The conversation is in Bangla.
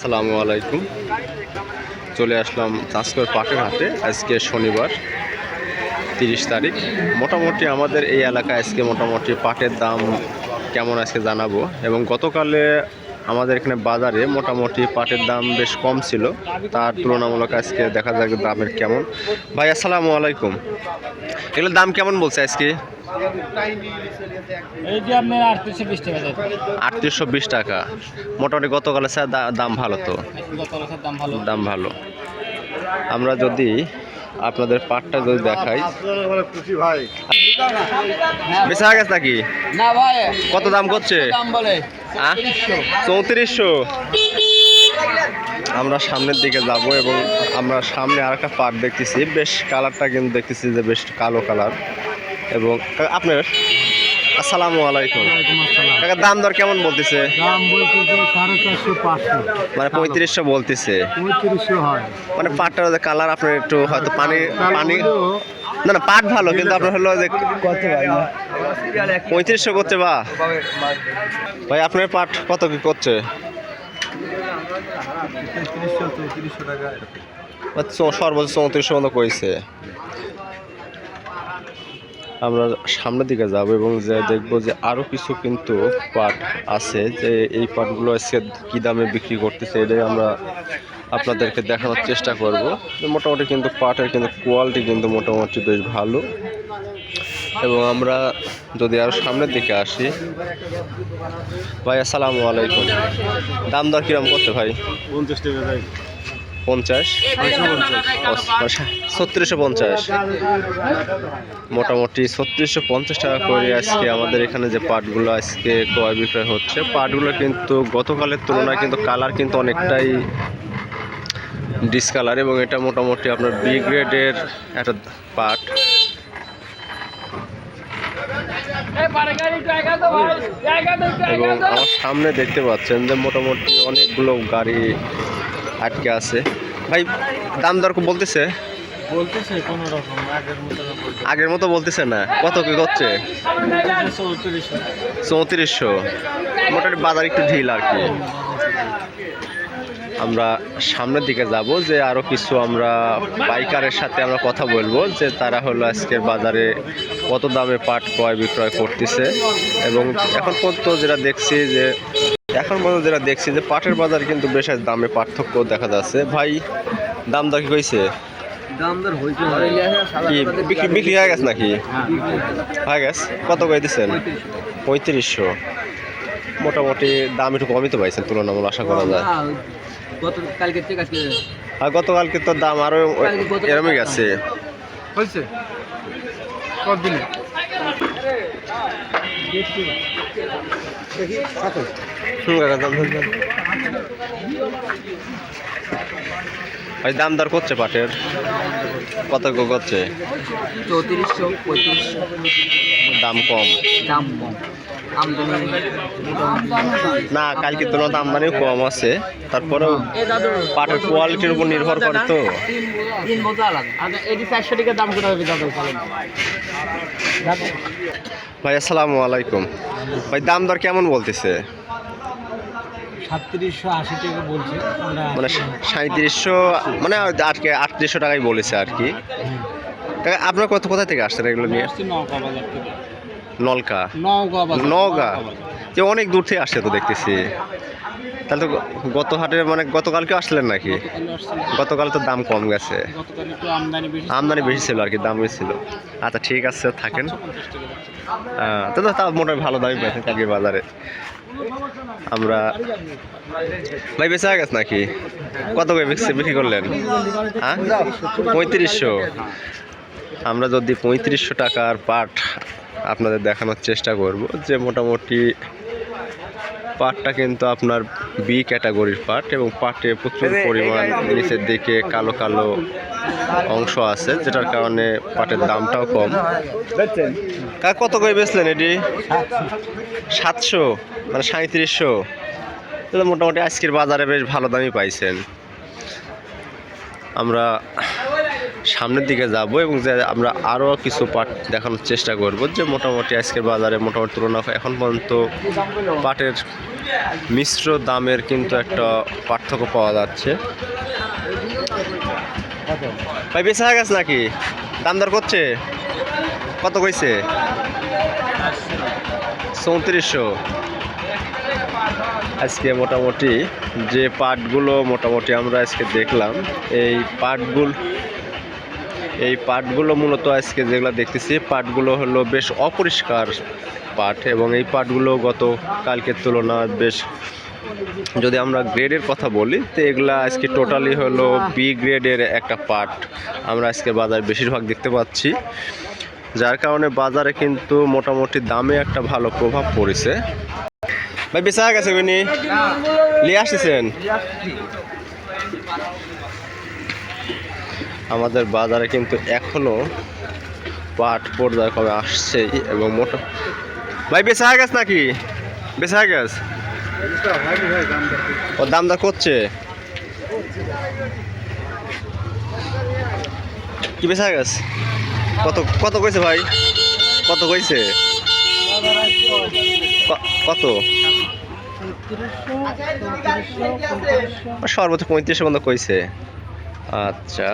আসসালামু আলাইকুম। চলে আসলাম চাঁচকর পাটের হাটে। আজকে শনিবার, তিরিশ তারিখ। মোটামুটি আমাদের এই এলাকায় আজকে মোটামুটি পাটের দাম কেমন আজকে জানাব। এবং গতকালে আমাদের এখানে বাজারে মোটামুটি পাটের দাম বেশ কম ছিল। তার তুলনামূলক আজকে দেখা যাক দামের কেমন। ভাই আসসালামু আলাইকুম। এগুলোর দাম কেমন বলছে আজকে? আটত্রিশশো বিশ টাকা মোটামুটি গতকালে স্যার দাম ভালো তো? দাম ভালো। আমরা যদি আপনাদের পাটটা যদি দেখাই। ভাই হয়ে গেছে নাকি? না ভাই কত দাম করছে? দাম বলে? আহ? চৌত্রিশশো? আমরা সামনের দিকে যাব এবং আমরা সামনে আর একটা পাট দেখতেছি। বেশ কালারটা কিন্তু দেখতেছি যে বেশ কালো কালার। এবং আপনার? আসসালামু আলাইকুম। কাকা দাম দর কেমন বলতেছে? দাম বলছে যে সাড়ে চারশো পাঁচশো। মানে পঁয়ত্রিশশো বলতেছে। পঁয়ত্রিশশো হয়। মানে পাটটার যে কালার আপনার একটু হয়তো পানি পানি না না পাট ভালো কিন্তু আপনার হলো যে পঁয়ত্রিশশো করছে বা। ভাই আপনার পাট কত কি করছে? সর্বোচ্চ চৌত্রিশশো মতো কইছে। আমরা সামনের দিকে যাব এবং যে দেখব যে আরও কিছু কিন্তু পাট আছে যে এই পাটগুলো আজকে কী দামে বিক্রি করতেছে এটাই আমরা আপনাদেরকে দেখানোর চেষ্টা করব। মোটামুটি কিন্তু পাটের কিন্তু কোয়ালিটি কিন্তু মোটামুটি বেশ ভালো। এবং আমরা যদি আরও সামনের দিকে আসি ভাই আসসালামু আলাইকুম। দাম দর কিরম করতে ভাই? পঞ্চাশ টাকা যাই পঞ্চাশ। ছত্রিশশো পঞ্চাশ। মোটামুটি ছত্রিশশো পঞ্চাশ টাকা করে আজকে আমাদের এখানে যে পাটগুলো আজকে ক্রয় বিক্রয় হচ্ছে পাটগুলো কিন্তু গতকালের তুলনায় কিন্তু কালার কিন্তু অনেকটাই ডিসকালার এবং এটা মোটামুটি আপনার বি গ্রেডের একটা পাট। এবং আমার সামনে দেখতে পাচ্ছেন যে মোটামুটি অনেকগুলো গাড়ি আটকে আছে। ভাই দাম দর বলতেছে? বলতেছে কোনো রকম আগের মতো আগের মতো বলতেছে না। কত কি করছে চৌত্রিশশো। চৌত্রিশশো মোটামুটি বাজার একটু ঢিল আর কি। আমরা সামনের দিকে যাব যে আরও কিছু আমরা পাইকারের সাথে আমরা কথা বলব যে তারা হলো আজকের বাজারে কত দামে পাট ক্রয় বিক্রয় করতেছে। এবং এখন পর্যন্ত যেটা দেখছি যে এখন পর্যন্ত যেটা দেখছি যে পাটের বাজার কিন্তু বেশ দামে পার্থক্য দেখা যাচ্ছে। ভাই দাম দর কি কইছে? বিক্রি বিক্রি হয়ে গেছে নাকি? হয়ে গেছে। কত করে দিচ্ছেন পঁয়ত্রিশশো। মোটামুটি দাম একটু কমই তো পাইছেন তুলনামূলক আশা করা যায়। আর গতকালকে তো দাম আরও এরমই গেছে। হয়েছে কত দিনে হুম, ভাই দাম দর করছে পাটের? কত করছে? চৌত্রিশশো পঁয়ত্রিশশো। দাম কম। দাম কম। না কালকে তুলনায় আমদানিও কম আছে। তারপরেও পাটের কোয়ালিটির উপর নির্ভর করে তো। ভাই আসসালামু আলাইকুম। ভাই দাম দর কেমন বলতেছে? সাতত্রিশশো আশি টাকা বলছে। মানে সাঁত্রিশশো মানে আজকে আটত্রিশশো টাকাই বলেছে আর কি। আপনার কত কোথায় থেকে আসছেন এগুলো নিয়ে? নলকা। বাজার। নওগাঁ? যে অনেক দূর থেকে আসছে তো দেখতেছি। তাহলে তো গত হাটে মানে গতকালকে আসলেন নাকি? গতকাল তো দাম কম গেছে। আমদানি বেশি ছিল। আর কি দাম বেশি ছিল। আচ্ছা ঠিক আছে থাকেন। তো তো মোটামুটি ভালো দামই পেয়েছেন কালকে বাজারে। আমরা ভাই বেঁচে গেছে নাকি? কত করে বিক্রি বিক্রি করলেন? হ্যাঁ? পঁয়ত্রিশশো। আমরা যদি পঁয়ত্রিশশো টাকার পাট আপনাদের দেখানোর চেষ্টা করব যে মোটামুটি পাটটা কিন্তু আপনার বি ক্যাটাগরির পাট এবং পাটে প্রচুর পরিমাণ নিচের দিকে কালো কালো অংশ আছে যেটার কারণে পাটের দামটাও কম। কাকা কত করে বেচলেন এটি? সাতশো মানে সাঁত্রিশশো মোটামুটি আজকের বাজারে বেশ ভালো দামই পাইছেন। আমরা সামনের দিকে যাব এবং যে আমরা আরও কিছু পাট দেখানোর চেষ্টা করব যে মোটামুটি আজকের বাজারে মোটামুটি তুলনা এখন পর্যন্ত পাটের মিশ্র দামের কিন্তু একটা পার্থক্য পাওয়া যাচ্ছে। ভাই বেশি হয়ে গেছে নাকি? দাম দর করছে? কত কইছে? চৌত্রিশশো। আজকে মোটামুটি যে পাটগুলো মোটামুটি আমরা আজকে দেখলাম, এই পাটগুলো এই পাটগুলো মূলত আজকে যেগুলো দেখতেছি, পাটগুলো হলো বেশ অপরিষ্কার পাট এবং এই পাটগুলো গত কালকের তুলনায় বেশ, যদি আমরা গ্রেডের কথা বলি, তো এগুলা আজকে টোটালি হলো বি গ্রেডের একটা পাট আমরা আজকে বাজার বেশিরভাগ দেখতে পাচ্ছি। যার কারণে বাজারে কিন্তু মোটামুটি দামে একটা ভালো প্রভাব পড়েছে। ভাই, বেচা গেছে নিয়ে আসতেছেন? আমাদের বাজারে কিন্তু এখনও পাট পর্যায়ক্রমে আসছে এবং মোটা ভাই, বেচা গেছে নাকি? বেচা গেছে? ও দাম দর করছে? কি বেচা গেছে? কত কত কইছে ভাই? কত কইছে? কত? সর্বোচ্চ পঁয়ত্রিশ মতো কইছে। আচ্ছা।